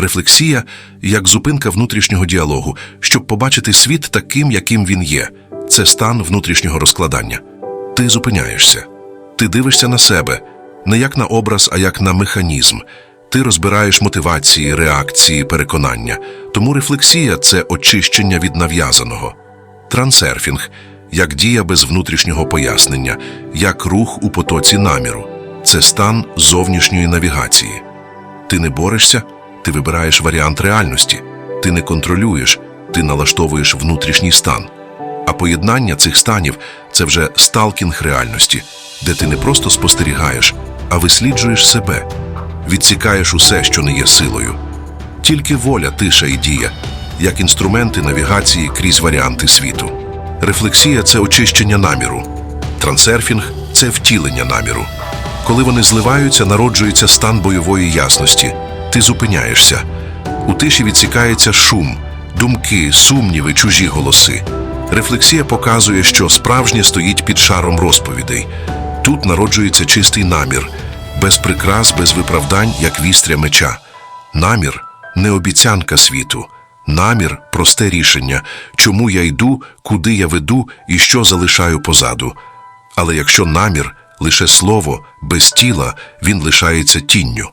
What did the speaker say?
Рефлексія як зупинка внутрішнього діалогу, щоб побачити світ таким, яким він є. Це стан внутрішнього розкладання. Ти зупиняєшся, ти дивишся на себе не як на образ, а як на механізм. Ти розбираєш мотивації, реакції, переконання. Тому рефлексія це очищення від нав'язаного. Трансерфінг як дія без внутрішнього пояснення, як рух у потоці наміру. Це стан зовнішньої навігації. Ти не борешся, ти вибираєш варіант реальності, ти не контролюєш, ти налаштовуєш внутрішній стан. А поєднання цих станів це вже сталкінг реальності, де ти не просто спостерігаєш, а висліджуєш себе, відсікаєш усе, що не є силою. Тільки воля, тиша і дія, як інструменти навігації крізь варіанти світу. Рефлексія це очищення наміру. Трансерфінг це втілення наміру. Коли вони зливаються, народжується стан бойової ясності. Ти зупиняєшся. У тиші відсікається шум, думки, сумніви, чужі голоси. Рефлексія показує, що справжнє стоїть під шаром розповідей. Тут народжується чистий намір, без прикрас, без виправдань, як вістря меча. Намір не обіцянка світу. Намір просте рішення, чому я йду, куди я веду і що залишаю позаду. Але якщо намір лише слово, без тіла, він лишається тінню.